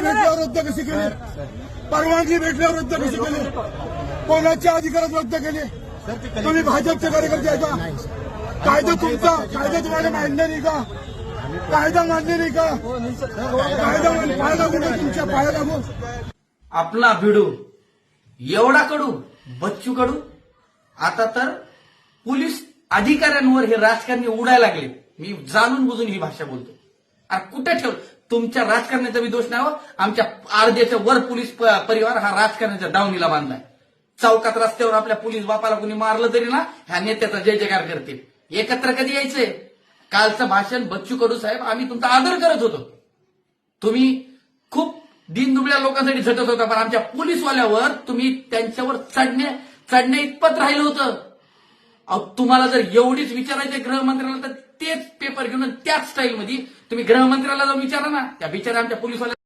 परवानगी भेटल्यावर रद्द कशी केली? परवानगी भेटल्यावर रद्द कशी केली? कोणाच्या अधिकारात रद्द केली? तुम्ही भाजपचे कार्यकर्ते आहे का? कायदा तुमचा कायदा तुम्हाला मान्य नाही का? कायदा मान्य नाही का? कायदा मान- पाय लागू तुमच्या पाया लागू. आपला भिडू एवढा कडू बच्चू कडू. आता तर पोलीस अधिकाऱ्यांवर हे राजकारणी उडायला लागले. मी जाणून बुजून ही भाषा बोलतो. अरे कुठे ठेव तुमच्या राजकारण्याचा बी दोष नाही हो. आमच्या आरजेचा वर पोलीस परिवार हा राजकारण्याच्या दावणीला बांधलाय. चौकात रस्त्यावर आपल्या पोलीस बापाला कुणी मारलं तरी ना ह्या नेत्याचा जय जयकार करतील. एकत्र कधी यायचंय कालचं भाषण बच्चू कडू साहेब आम्ही तुमचा आदर करत होतो. तुम्ही खूप दिनदुबळ्या लोकांसाठी झटत होता पण आमच्या पोलीसवाल्यावर तुम्ही त्यांच्यावर चढणे चढणे इतपत राहिलं होतं. तुम्हाला जर एवढीच विचारायचं गृहमंत्र्याला तर तेच पेपर घेऊन त्याच स्टाईलमध्ये तुम्ही गृहमंत्र्याला जाऊन विचारा ना. त्या बिचारा आमच्या पोलीसवाल्या